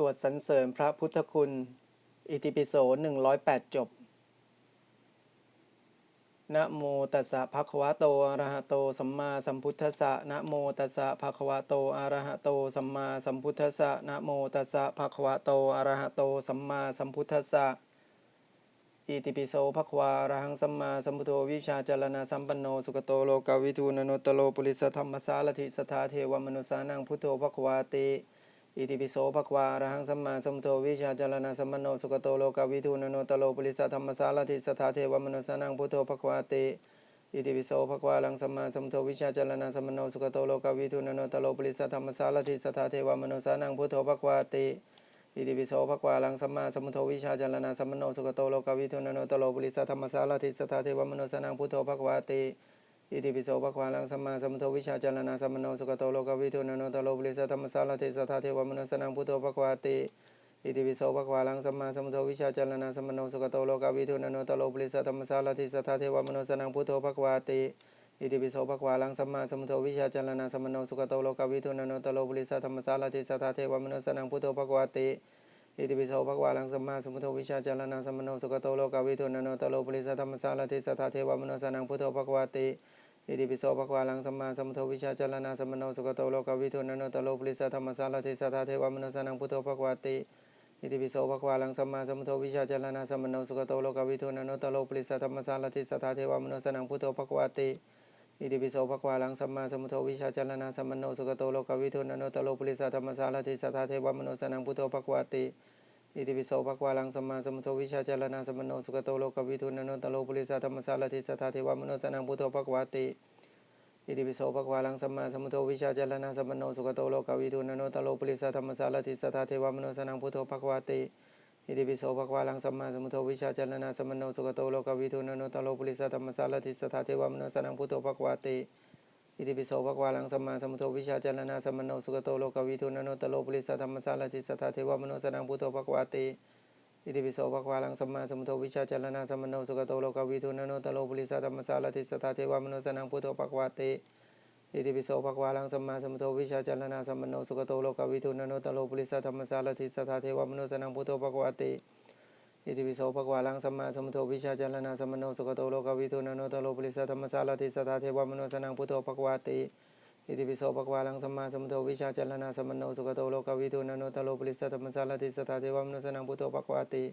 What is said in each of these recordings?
สวดสรรเสริญพระพุทธคุณ อิติปิโสหนึ่งร้อยแปดจบ นะโมตัสสะภะคะวะโต อะระหะโต สัมมาสัมพุทธัสสะ นะโมตัสสะภะคะวะโต อะระหะโต สัมมาสัมพุทธัสสะ นะโมตัสสะภะคะวะโต อะระหะโต สัมมาสัมพุทธัสสะอิติปิโสภะควะระหังสัมมาสัมพุทโธวิชาจารณะสัมปันโนสุขโตโลกาวิทูนโนตโลปุริสธรรมสารถิสทาเทวมนุสานังพุทโธภะควะติ อิติปิโสภควะอระหังสัมมาสัมพุทโธวิชาจารณะสัมปันโนสุขโตโลกาวิทูนโนตโลปุริสธรรมสารถิสทธาเทวมนุสนังพุทโธภควะติอิติปิโสภควะลังสัมมาสัมพุทโธวิชาจารณะสัมปันโนสุขโตโลกาวิทูนโนตโลปุริสธรรมสารถิสทธาเทวมนุสนังพุทโธภควะติอิติปิโสภควะลังสัมมาสัมพุทโธวิชาจารณะสัมปันโนสุขโตโลกาวิทูนโนตโลปุริสธรรมสารถิสทธาเทวมนุสนังพุทโธภควะติ อิติปิโสภควะลังสัมมาสัมพุทโธวิชาจารณะสัมปันโนสุขโตโลกวิทูนโนตโลปุริสธรรมสารถิสทธาเทวมนุสนังพุทโธภควะติอิติปิโสภควะลังสัมมาสัมพุทโธวิชาจารณะสัมปันโนสุขโตโลกวิทูนโนตโลปุริสธรรมสารถิสทธาเทวมนุสนังพุทโธภควะติอิติปิโสภควะลังสัมมาสัมพุทโธวิชาจารณะสัมปันโนสุขโตโลกวิทูนโนตโลปุริสธรรมสารถิสทธาเทวมนุสนังพุทโธภควะติอิติปิโสภควะลังสัมมาสัมพุทโธวิชาจารณะสัมปันโนสุขโตโลกวิทูนโนตโลปุริสธรรมสารถิสทธาเทวมนุสนังพุทโธภควะติ อิติปิโสภควะลังสัมมาสัมพุทโธวิชาจารณะสัมปันโนสุขโตโลกวิทูนโนตโลปุริสธรรมสารถิสทธาเทวมนุสนังพุทโธภควะติอิติปิโสภควะลังสัมมาสัมพุทโธวิชาจารณะสัมปันโนสุขโตโลกวิทูนโนตโลปุริสธรรมสารถิสทธาเทวมนุสนังพุทโธภควะติอิติปิโสภควะลังสัมมาสัมพุทโธวิชาจารณะสัมปันโนสุขโตโลกวิทูนโนตโลปุริสธรรมสารถิสทธาเทวมนุสนังพุทโธภควะติ อิติปิโสภควะลังสมมาสมุทโธวิชาจารณะสัมโนสุขโตโลกาวิทูนโนตโลปุริสธรรมสารถิสทธาเทวมนุสานังพุทโธภควะติอิติปิโสภควะลังสมมาสมุทโธวิชาจารณะสัมโนสุขโตโลกาวิทูนโนตโลปุริสธรรมสารถิสทธาเทวมนุสานังพุทโธภควะติอิติปิโสภควะลังสัมมาสัมพุทโธวิชาจารณะสัมโนสุขโตโลกาวิทูนโนตโลปุริสธรรมสารถิสทธาเทวมนุสานังพุทโธภควะติ อิติปิโสภควะลังสัมมาสัมพุทโธวิชาจารณะสัมปันโนสุขโตโลกวิทูนโนตโลปุริสธรรมสารถิสทธาเทวมโนสนังพุทโธภควะติอิติปิโสภควะลังสัมมาสัมพุทโธวิชาจารณะสัมปันโนสุขโตโลกวิทูนโนตโลปุริสธรรมสารถิสทธาเทวมโนสนังพุทโธภควะติอิติปิโสภควะลังสัมมาสัมพุทโธวิชาจารณะสัมปันโนสุขโตโลกวิทูนโนตโลปุริสธรรมสารถิสทธาเทวมโนสนังพุทโธภควะติ อิติปิโสภะควะลังสัมมาสัมพุทโธวิชาจารณะสัมปันโนสุขโตโลกวิทูนโนตโลปุริสธรรมสารถิสทธาเทวมโนสนังพุทโธภควะติอิติปิโสภะควะลังสัมมาสัมพุทโธวิชาจารณะสัมปันโนสุขโตโลกวิทูนโนตโลปุริสธรรมสารถิสทธาเทวมโนสนังพุทโธภควะติ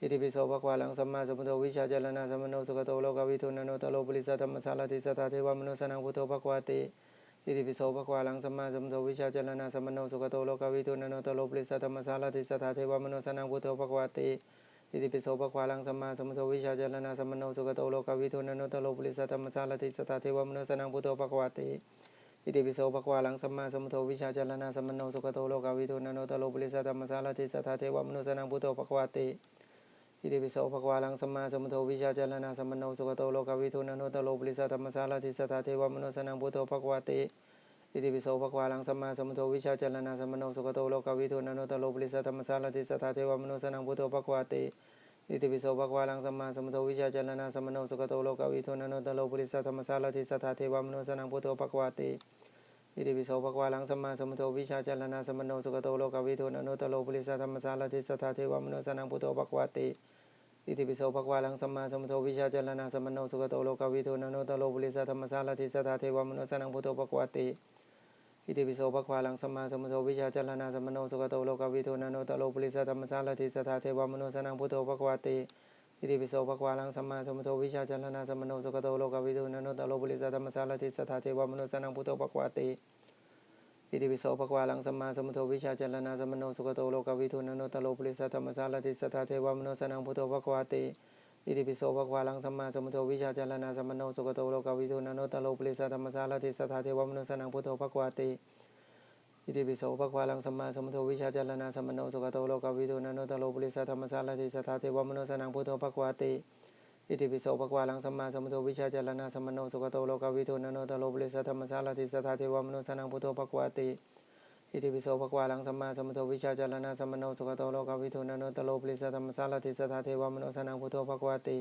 อิติปิโสภะควะลังสัมมาสัมพุทโธวิชาจารณะสัมปันโนสุขโตโลกวิทูนโนตโลปุริสธรรมสารถิสทธาเทวมโนสนังพุทโธภควะติ อิติปิโสภควะลังสัมมาสัมพุทโธวิชาจรณะสัมโนสุขโตโลกวิทูนโนตโลปริสธรรมสารถิสทธาเทวมโนสนังพุทโธภควะติอิติปิโสภควะลังสัมมาสัมพุทโธวิชาจรณะสัมโนสุขโตโลกวิทูนโนตโลปริสธรรมสารถิสทธาเทวมโนสนังพุทโธภควะติอิติปิโสภควะลังสัมมาสัมพุทโธวิชาจรณะสัมโนสุขโตโลกวิทูนโนตโลปริสธรรมสารถิสทธาเทวมโนสนังพุทโธภควะติ อิติปิโสภควะลังสัมมาสัมพุทโธวิชาจารณะสัมปันโนสุขโตโลกวิทูนโนตโลปริสัธรรมสารถิสทธาเทวมนุสนังพุทโธภควะติอิติปิโสภควะลังสัมมาสัมพุทโธวิชาจารณะสัมปันโนสุขโตโลกวิทูนโนตโลปริสัธรรมสารถิสทธาเทวมนุสนังพุทโธภควะติอิติปิโสภควะลังสัมมาสัมพุทโธวิชาจารณะสัมปันโนสุขโตโลกวิทูนโนตโลปริสัธรรมสารถิสทธาเทวมนุสนังพุทโธภควะติอิติปิโสภควะลังสัมมาสัมพุทโธวิชาจารณะสัมปันโนสุขโตโลกวิทูนโนตโลปริสัธรรมสารถิสทธาเทวมนุสนังพุทโธภควะติ อิติปิโสภควะลังสัมมาสัมพุทโธวิชาจรณะสัมปันโนสุขโตโลกาวิทูนโนตโลปุริสธรรมสารถิสทธาเทวมนุสนังพุทโธภควติอิติปิโสภควะลังสัมมาสัมพุทโธวิชาจรณะสัมปันโนสุขโตโลกาวิทูนโนตโลปุริสธรรมสารถิสทธาเทวมนุสนังพุทโธภควติอิติปิโสภควะลังสัมมาสัมพุทโธวิชาจรณะสัมปันโนสุขโตโลกาวิทูนโนตโลปุริสธรรมสารถิสทธาเทวมนุสนังพุทโธภควติ อิติปิโสภควะลังสัมมาสัมพุทโธวิชาจรณะสัมโนสุขโตโลกวิทูนโนตโลปุริสธรรมสารถิสทธาเทวมโนสนังพุทโธภควะติอิติปิโสภควะลังสัมมาสัมพุทโธวิชาจรณะสัมโนสุขโตโลกวิทูนโนตโลปุริสธรรมสารถิสทธาเทวมโนสนังพุทโธภควะติอิติปิโสภควะลังสัมมาสัมพุทโธวิชาจรณะสัมโนสุขโตโลกวิทูนโนตโลปุริสธรรมสารถิสทธาเทวมโนสนังพุทโธภควะติ อิติปิโสภควะลังสัมมาสัมพุทโธวิชาจารณะสัมปันโนสุขโตโลกวิทูนโนตโลปุริสธรรมสารถิสทธาเทวมนุสนังพุทโธภควะติอิติปิโสภควะลังสัมมาสัมพุทโธวิชาจารณะสัมปันโนสุขโตโลกวิทูนโนตโลปุริสธรรมสารถิสทธาเทวมนุสนังพุทโธภควะติ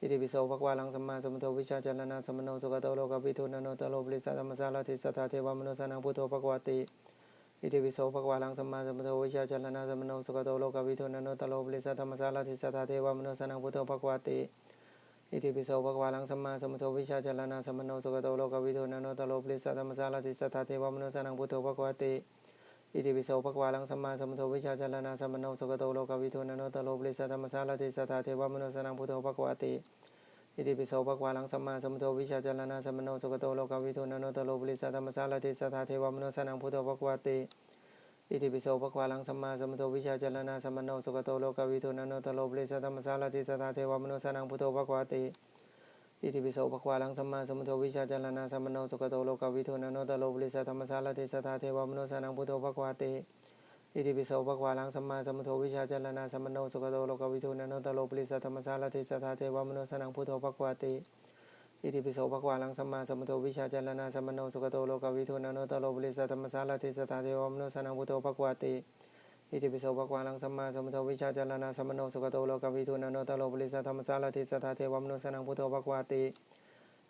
อิติปิโสภควะลังสัมมาสัมพุทโธวิชาจารณะสัมปันโนสุขโตโลกวิทูนโนตโลปุริสธรรมสารถิสทธาเทวมนุสนังพุทโธภควะติ อิติปิโสภควาลังสัมมาสัมพุทโธวิชาจารณะสัมมโนสุขโตโลกวิทูนันโนตโลปริสัทธรรมสารทิสัทธาเทวมโนสนังพุทโธภควาติอิติปิโสภควาลังสัมมาสัมพุทโธวิชาจารณะสัมมโนสุขโตโลกวิทูนันโนตโลปริสัทธรรมสารทิสัทธาเทวมโนสนังพุทโธภควาติอิติปิโสภควาลังสัมมาสัมพุทโธวิชาจารณะสัมมโนสุขโตโลกวิทูนันโนตโลปริสัทธรรมสารทิสัทธาเทวมโนสนังพุทโธภควาติ อิติปิโสภะควาลังสัมมาสัมพุทโธวิชาจารณะสัมมโนสุขโตโลกวิทูนันโนตโลปุริสัทธรรมสารทิสัทธาเทวมโนสนังพุทโธภควาติอิติปิโสภะควาลังสัมมาสัมพุทโธวิชาจารณะสัมมโนสุขโตโลกวิทูนันโนตโลปุริสัทธรรมสารทิสัทธาเทวมโนสนังพุทโธภควาติอิติปิโสภะควาลังสัมมาสัมพุทโธวิชาจารณะสัมมโนสุขโตโลกวิทูนันโนตโลปุริสัทธรรมสารทิสัทธาเทวมโนสนังพุทโธภควาติ อิติปิโสภควาลังสัมมาสัมพุทโธวิชาจารณะสัมมโนสุขโตโลกวิทูนันโนตโลปริสัทธรรมสารทิสัทธาเทวมโนสนังพุทโธภควาติอิติปิโสภควาลังสัมมาสัมพุทโธวิชาจารณะสัมมโนสุขโตโลกวิทูนันโนตโลปริสัทธรรมสารทิสัทธาเทวมโนสนังพุทโธภควาติอิติปิโสภควาลังสัมมาสัมพุทโธวิชาจารณะสัมมโนสุขโตโลกวิทูนันโนตโลปริสัทธรรมสารทิสัทธาเทวมโนสนังพุทโธภควาติ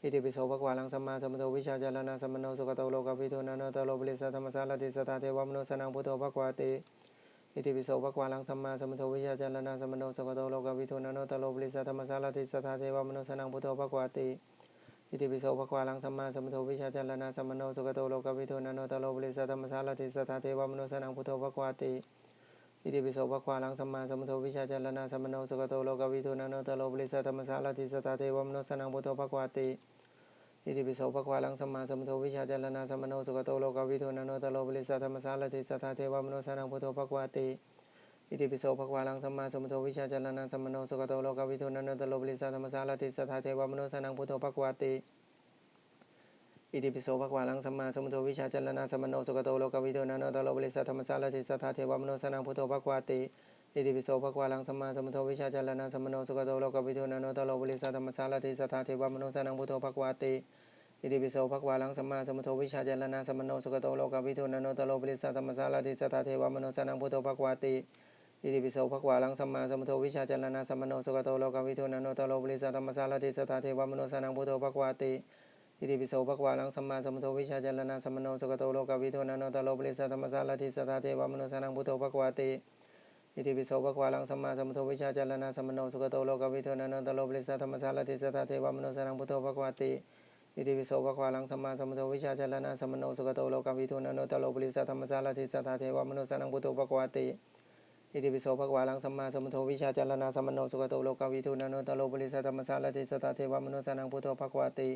อิติปิโสภควาลังสัมมาสัมพุทโธวิชาจารณะสัมมโนสุขโตโลกวิทูนันโนตโลปุริสัทธรรมสารทิสัทธาเทวมโนสนังพุทโธภควาติอิติปิโสภควาลังสัมมาสัมพุทโธวิชาจารณะสัมมโนสุขโตโลกวิทูนันโนตโลปุริสัทธรรมสารทิสัทธาเทวมโนสนังพุทโธภควาติอิติปิโสภควาลังสัมมาสัมพุทโธวิชาจารณะสัมมโนสุขโตโลกวิทูนันโนตโลปุริสัทธรรมสารทิสัทธาเทวมโนสนังพุทโธภควาติอิติปิโสภควาลังสัมมาสัมพุทโธวิชาจารณะสัมมโนสุขโตโลกวิทูนันโนตโลปุริสัทธรรมสารทิสัทธาเทวมโนสนังพุทโธภควาติ อิติปิโสภควาลังสัมมาสัมพุทโธวิชาจารณะสัมมโนสุขโตโลกวิทูนโนตโลปุริสัทธรรมสารทิสัทธาเทวมโนสานังพุทโธภควาติอิติปิโสภควาลังสัมมาสัมพุทโธวิชาจารณะสัมมโนสุขโตโลกวิทูนโนตโลปุริสัทธรรมสารทิสัทธาเทวมโนสานังพุทโธภควาติอิติปิโสภควาลังสัมมาสัมพุทโธวิชาจารณะสัมมโนสุขโตโลกวิทูนโนตโลปุริสัทธรรมสารทิสัทธาเทวมโนสานังพุทโธภควาติ อิติปิโสภควาลังสัมมาสัมพุทโธวิชาจารณะสัมมโนสุขโตโลกวิทูนันโนตโลปุริสัทธรรมสารทิสัทธาเทวมโนสานังพุทโธภควาติอิติปิโสภควาลังสัมมาสัมพุทโธวิชาจารณะสัมมโนสุขโตโลกวิทูนันโนตโลปุริสัทธรรมสารทิสัทธาเทวมโนสานังพุทโธภควาติอิติปิโสภควาลังสัมมาสัมพุทโธวิชาจารณะสัมมโนสุขโตโลกวิทูนันโนตโลปุริสัทธรรมสารทิสัทธาเทวมโนสานังพุทโธภควาติอิติปิโสภควาลังสัมมาสัมพุทโธวิชาจารณะสัมมโนสุขโตโลกวิทูนันโนตโลปุริสัทธรรมสารทิสัทธาเทวมโนสนังพุทโธภควาติ อิติปิโสภควาลังสัมมาสัมพุทโธวิชาจารณะสัมมโนสุขโตโลกวิทูนันโนตโลปริสัทธรรมสารทิสัทธาเทวมโนสนังพุทโธภควาติอิติปิโสภควาลังสัมมาสัมพุทโธวิชาจารณะสัมมโนสุขโตโลกวิทูนันโนตโลปริสัทธรรมสารทิสัทธาเทวมโนสนังพุทโธภควาติอิติปิโสภควาลังสัมมาสัมพุทโธวิชาจารณะสัมมโนสุขโตโลกวิทูนันโนตโลปริสัทธรรมสารทิสัทธาเทวมโนสนังพุทโธภควาติ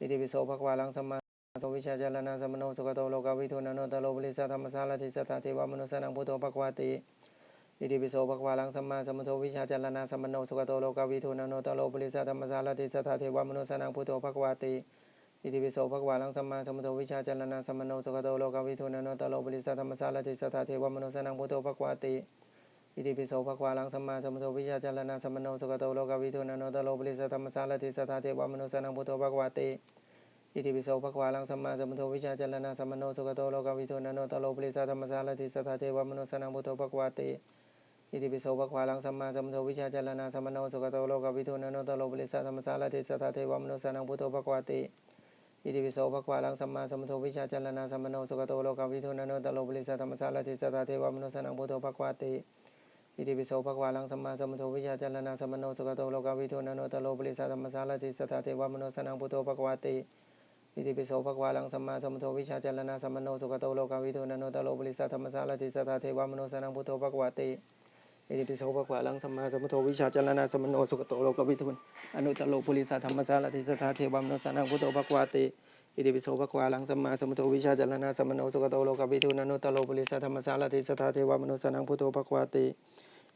อิติปิโสภควาลังสัมมาสมุทโธวิชาจารณะสัมโนสุขโตโลกวิทูนันโนตโลปริสัทธรรมสารทิสัทธาเทวมโนสนังพุทโธภควาติ อิติปิโสภควาลังสัมมาสัมพุทโธวิชาจารณะสัมมโนสุขโตโลกวิทูนโนตโลปุริสัทธรรมสารทิสัทธาเทวมโนสนังพุทโธภควาติอิติปิโสภควาลังสัมมาสัมพุทโธวิชาจารณะสัมมโนสุขโตโลกวิทูนโนตโลปุริสัทธรรมสารทิสัทธาเทวมโนสนังพุทโธภควาติอิติปิโสภควาลังสัมมาสัมพุทโธวิชาจารณะสัมมโนสุขโตโลกวิทูนโนตโลปุริสัทธรรมสารทิสัทธาเทวมโนสนังพุทโธภควาติอิติปิโสภควาลังสัมมาสัมพุทโธวิชาจารณะสัมมโนสุขโตโลกวิทูนโนตโลปุริสัทธรรมสารทิสัทธาเทวมโนสนังพุทโธภควาติ อิติปิโสภควาลังสัมมาสัมพุทโธวิชชาจารณะสัมโนสุขโตโลกวิทูนโนตโลปุริสัทธรรมสารทิสัทธาเทวมโนสนังพุทโธภควาติอิติปิโสภควาลังสัมมาสัมพุทโธวิชชาจารณะสัมโนสุขโตโลกวิทูนโนตโลปุริสัทธรรมสารทิสัทธาเทวมโนสนังพุทโธภควาติอิติปิโสภควาลังสัมมาสัมพุทโธวิชชาจารณะสัมโนสุขโตโลกวิทูนโนตโลปุริสัทธรรมสารทิสัทธาเทวมโนสนังพุทโธภควาติอิติปิโสภควาลังสัมมาสัมพุทโธวิชชาจารณะสัมโนสุขโตโลกวิทูนันโนตโลปุริสัธรรมสารทิสัทธาเทวมโนสนังพุทโธภควาติ อิติปิโสภควาลังสัมมาสัมพุทโธวิชาจารณะสัมโนสุขโตโลกวิทูนอนุตโลปุริสัทธรรมสารทิสัทธาเทวมโนสนังพุทโธภควาติอิติปิโสภควาลังสัมมาสัมพุทโธวิชาจารณะสัมโนสุขโตโลกวิทูนันโนตโลปุริสัทธรรมสารทิสัทธาเทวมโนสนังพุทโธภควาติ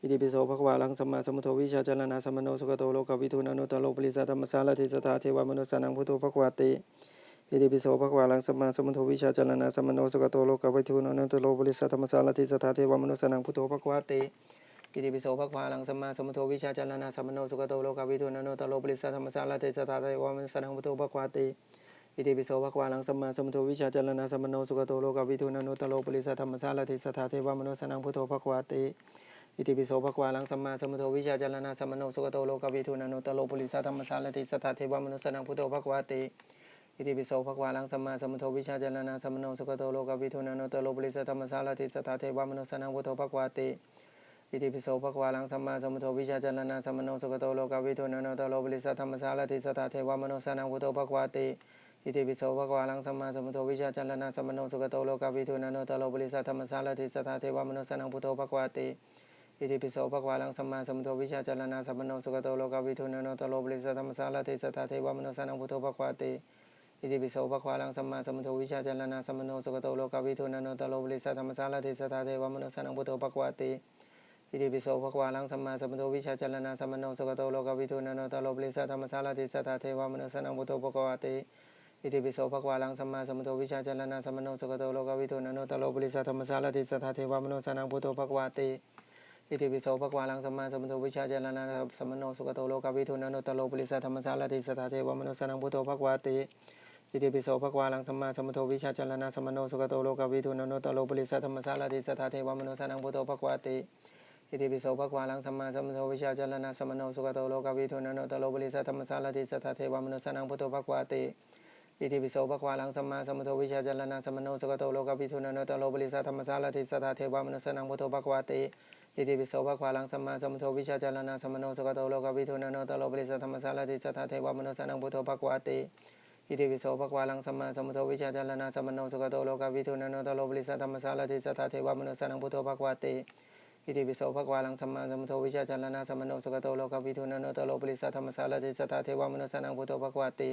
อิติปิโสภควาลังสัมมาสัมพุทโธวิชาจารณะสัมโนสุขโตโลกวิทูนันโนตโลปุริสัทธรรมสารทิสัทธาเทวมโนสนังพุทโธภควาติอิติปิโสภควาลังสัมมาสัมพุทโธวิชาจารณะสัมโนสุขโตโลกวิทูนันโนตโลปุริสัทธรรมสารทิสัทธาเทวมโนสนังพุทโธภควาติ อิติปิโสภควาลังสัมมาสัมพุทโธวิชาจารณะสัมมโนสุขโตโลกวิทูนันโนตโลปริสัทธรรมสารทิสัทธาเทวมโนสนังพุทโธภควาติอิติปิโสภควาลังสัมมาสัมพุทโธวิชาจารณะสัมมโนสุขโตโลกวิทูนันโนตโลปริสัทธรรมสารทิสัทธาเทวมโนสนังพุทโธภควาติอิติปิโสภควาลังสัมมาสัมพุทโธวิชาจารณะสัมมโนสุขโตโลกวิทูนันโนตโลปุริสัทธรรมสารทิสัทธาเทวมโนสนังพุทโธภควาติอิติปิโสภควาลังสัมมาสัมพุทโธวิชาจารณะสัมมโนสุขโตโลกวิทูนันโตโลปุริสธรรมสารติสตาเทวมนุสนังพุทโธภควาติ อิติปิโสภควาลังสัมมาสัมพุทโธวิชาจารณะสัมมโนสุขโตโลกวิทูนันโตโลปุริสธรรมสารติสตาเทวมโนุสนังพุทโธภควาติอิติปิโสภควาลังสัมมาสัมพุทโธวิชาจารณะสัมมโนสุขโตโลกวิทูนันโตโลปุริสธรรมสารติสตาเทวมโนุสนังพุทโธภควาติอิติปิโสภควาลังสัมมาสัมพุทโธวิชาจารณะสัมมโนสุขโตโลกวิทูนันโตโลปุริสธรรมสารติสตาเทวมโนุสนังพุทโธภควาติอิติปิโสภควาลังสัมมาสัมพุทโธวิชาจารณะสัมมโนสุขโตโลกวิทูนันโตโลปุริสธรรมสารติสตาเทวมนุสนังพุทโธภควาติ อิติปิโสภควาลังสัมมาสัมพุทโธวิชาจารณะสัมมโนสุขโตโลกวิทูนันโตโลปุริสธรรมสารติสัตถาเทวมนุสนังพุทโธภควาติอิติปิโสภควาลังสัมมาสัมพุทโธวิชาจารณะสัมมโนสุขโตโลกวิทูนันโตโลปุริสธรรมสารติสัตถาเทวมนุสนังพุทโธภควาติอิติปิโสภควาลังสัมมาสัมพุทโธวิชาจารณะสัมมโนสุขโตโลกวิทูนันโตโลปุริสธรรมสารติสัตถาเทวมนุสนังพุทโธภควาติอิติปิโสภควาลังสัมมาสัมพุทโธวิชาจารณะสัมมโนสุขโตโลกวิทูนันโตโลปริสธรรมสารติสตถาเทวมนุสนังพุทโธภควาติ อิติปิโสภควาลังสัมมาสัมพุทโธวิชาจารณะสมโนสุขโตโลกวิทูนันโตโลปุริสธรรมสารติสตถาเทวมนุสนังพุทโธภควาติอิติปิโสภควาลังสัมมาสัมพุทโธวิชาจารณะสมโนสุขโตโลกวิทูนันโตโลปุริสธรรมสารติสตถาเทวมนุสนังพุทโธภควาติอิติปิโสภควาลังสัมมาสัมพุทโธวิชาจารณะสมโนสุขโตโลกวิทูนันโตโลปุริสธรรมสารติสตถาเทวมนุสนังพุทโธภควาติอิติปิโสภควาลังสัมมาสัมพุทโธวิชาจารณะสมโนสุขโตโลกวิทูนันโตโลปุริสธรรมสารติสตถาเทวมนุสนังพุทโธภควาติ อิติปิโสภควาลังสัมมาสัมพุทโธวิชาจารณะสัมมโนสุขโตโลกวิทูนันตโลปริสธรรมสารติสตาเทวมนุสนังพุทโธภควาติ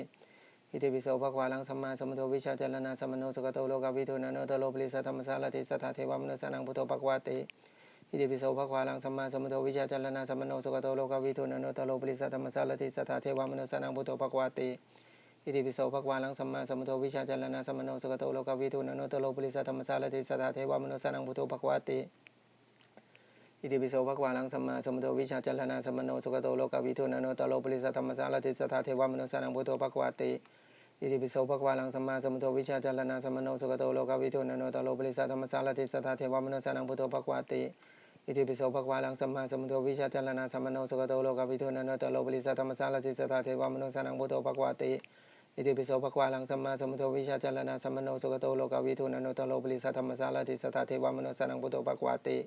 อิติปิโสภควาลังสัมมาสัมพุทโธวิชาจารณะสัมมโนสุขโตโลกวิทูนันตโลปริสธรรมสารติสตาเทวมนุสนังพุทโธภควาติอิติปิโสภควาลังสัมมาสัมพุทโธวิชาจารณะสัมมโนสุขโตโลกวิทูนันตโลปริสธรรมสารติสตาเทวมนุสนังพุทโธภควาติอิติปิโสภควาลังสัมมาสัมพุทโธวิชาจารณะสัมมโนสุขโตโลกวิทูนันตโลปริสธรรมสารติสตาเทวมนุสนังพุทโธภควาติ อิติปิโสภควาลังสัมมาสัมพุทโธวิชาจรณะสัมมโนสุขโตโลกวิทูนันตโลปริสธรรมสารติสตถาเทวมนุสนังพุทโธภควาติอิติปิโสภควาลังสัมมาสัมพุทโธวิชาจรณะสัมมโนสุขโตโลกวิทูนันตโลปริสธรรมสารติสตถาเทวมนุสนังพุทโธภควาติอิติปิโสภควาลังสัมมาสัมพุทโธวิชาจรณะสัมมโนสุขโตโลกวิทูนันตโลปริสธรรมสารติสตถาเทวมนุสนังพุทโธภควาติอิติปิโสภควาลังสัมมาสัมพุทโธวิชาจรณะสัมมโนสุขโตโลกวิทูนันตโลปริสธรรมสารติสตถาเทวมนุสนังพุทโธภควาติ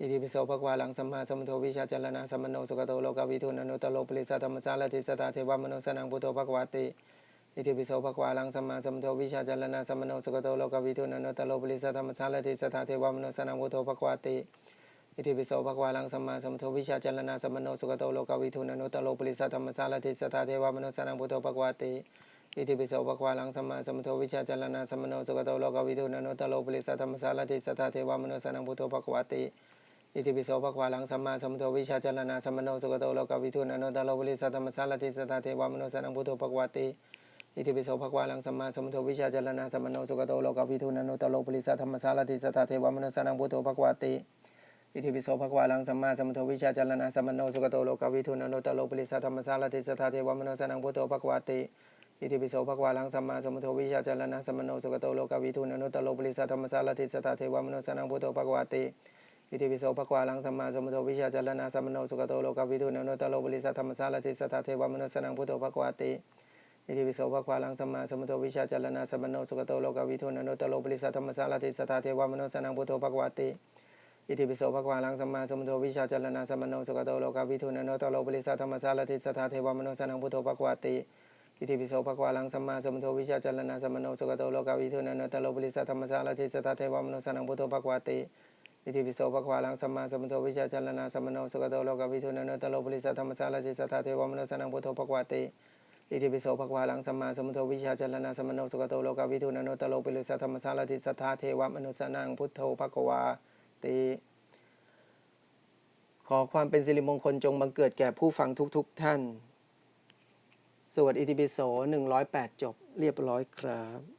อิติปิโสภควาหลังสัมมาสัมพุทโธวิชาจารณะสัมมโนสุขโตโลกวิทูนันโตโลปริสธรรมสารติสตาเทวมโนสนังพุทโธภควาติอิติปิโสภควาหลังสัมมาสัมพุทโธวิชาจารณะสัมมโนสุขโตโลกวิทูนันโตโลปริสธรรมสารติสตาเทวมโนสนังพุทโธภควาติอิติปิโสภควาลังสัมมาสัมพุทโธวิชาจารณะสัมมโนสุขโตโลกวิทูนันโตโลปริสธรรมสารติสตาเทวมโนสนังพุทโธภควาติอิติปิโสภควาลังสัมมาสัมพุทโธวิชาจารณะสัมมโนสุขโตโลกวิทูนันโตโลปริสธรรมสารติสตาเทวมโนสนังพุทโธภควาติ อิติปิโสภควาลังสัมมาสัมพุทโธวิชาจารณะสัมมโนสุขโตโลกวิทูนันโตโลปุริสธรรมสารติสตถาเทวมโนุสนังพุทโธภควาติอิติปิโสภควาลังสัมมาสัมพุทโธวิชาจารณะสัมมโนสุขโตโลกวิทูนันโตโลปุริสธรรมสารติสตถาเทวมโนุสนังพุทโธภควาติอิติปิโสภควาลังสัมมาสัมพุทโธวิชาจารณะสัมมโนสุขโตโลกวิทูนันโตโลปุริสธรรมสารติสตถาเทวมโนสนังพุทโธภควาติอิติปิโสภควาลังสัมมาสัมพุทโธวิชาจารณะสัมมโนสุขโตโลกวิทูนันโตโลปริสธรรมสารติสตถาเทวมนุสนังพุทโธภควาติ อิติปิโสภควาลังสัมมาสัมพุทโธวิชาจารณะสัมมโนสุขโตโลกวิทูนันโตโลปุริสธรรมสารติสตถาเทวมนุสนังพุทโธภควาติอิติปิโสภควาลังสัมมาสัมพุทโธวิชาจารณะสัมมโนสุขโตโลกวิทูนันโตโลปุริสธรรมสารติสตถาเทวมนุสนังพุทโธภควาติอิติปิโสภควาลังสัมมาสัมพุทโธวิชาจารณะสัมมโนสุขโตโลกวิทูนันโตโลปุริสธรรมสารติสตถาเทวมนุสนังพุทโธภควาติอิติปิโสภควาลังสัมมาสัมพุทโธวิชาจารณะสัมมโนสุขโตโลกวิทูนันตโลปุริสธรรมสารติสตถาเทวมนุสนังพุทโธภควาติ อิติปิโสภควาลังสัมมาสัมพุทโธวิชาจารณะสัมมโนสุขโตโลกวิทูนันตโลปุริสธรรมสารติสตถาเทวมนุสนังพุทโธภควาติอิติปิโสภควาลังสัมมาสัมพุทโธวิชาจารณะสัมมโนสุขโตโลกวิทูนันตโลปุริสธรรมสารติสตถาเทวมนุสนังพุทโธภควาติขอความเป็นสิริมงคลจงบังเกิดแก่ผู้ฟังทุกๆทท่าน สวดอิติปิโส 108 จบเรียบร้อยครับ